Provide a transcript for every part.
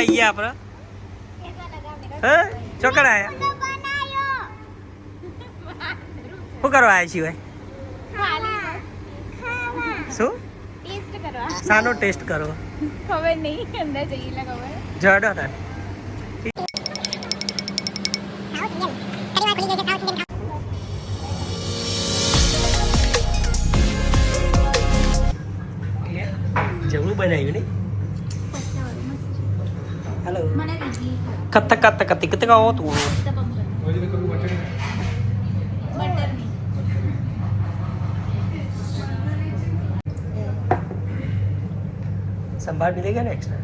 આવી ગયા આપણે હે? ચોકડા આયા શું કરવા આવ્યા છીએ શું? ટેસ્ટ ટેસ્ટ કરો. ખબર નહીં અંદર જઈએ ખબર. જડો ને જમણું બનાવ્યું ને હેલો મને બીજી કત્ત કત્ત કત્તી કત્ત કાવો તું ઉત્તપમ બટર નહીં સંભાળ મિલેગા ને એક્સ્ટ્રા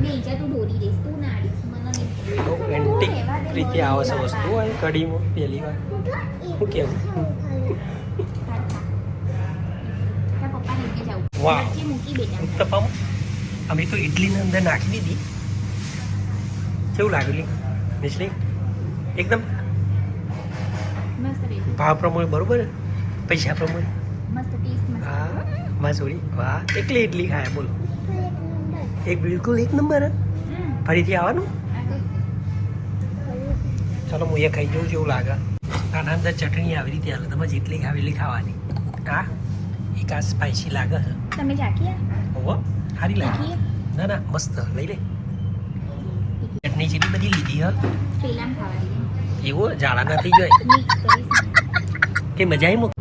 નહીં જા તું દોરી દઈશ તું ના આડીશ મને નહીં બહુ એન્ટિક રીતે આવે છે વસ્તુ હોય કઢીમાં પહેલી વાર શું કેવું તારા પપ્પા લઈને જાઉં વાહ. વચ્ચે મૂકી બેટા ઉત્તપમ અમે તો ઇડલીની અંદર નાખી દીધી. કેવું લાગેલી નીચલી એકદમ ભાવ પ્રમાણે બરોબર? પૈસા પ્રમાણે? હા હા માસોડી વાહ એકલી ઇડલી ખાય બોલો. એક બિલકુલ એક નંબર ફરીથી આવવાનું? ચાલો હું એ ખાઈ જોઉં જેવું લાગે. આના અંદર ચટણી આવી રીતે હાલ તમે જેટલી ખાવેલી ખાવાની. હા? એક સ્પાઈસી લાગે છે તમે ચાખીએ ઓહો સારી લાગે ના ના મસ્ત લઈ લે ચટણી જેટલી બધી લીધી હ એવો ખાવા દઈએ એવું જાડા ના થઈ જાય કે મજા આવી મૂક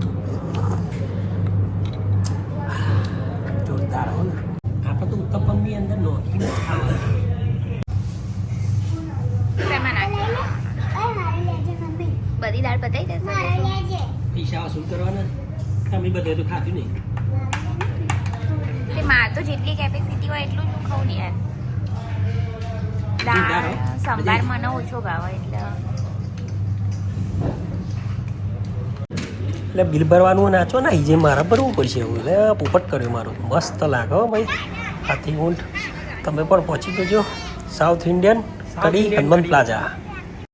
જોરદાર હો ને આપણે તો ઉત્તપમની અંદર નોખી નાખીએ બધી દાળ પતાઈ દેશે પૈસા વસૂલ કરવાના તમે બધે તો ખાધું નહીં. તે માર તો જેટલી કેપેસિટી હોય એટલું જ હું ખાઉં ને યાર. દાળ સંભાર મને ઓછો ભાવે એટલે. એટલે બિલ ભરવાનું નાચો ને જે મારા ભરવું પડશે એવું એટલે પોપટ કર્યો મારો. મસ્ત લાગે ભાઈ. હાથી ઊંટ. તમે પણ પહોંચી જજો. South Indian Kadi Hanuman plaza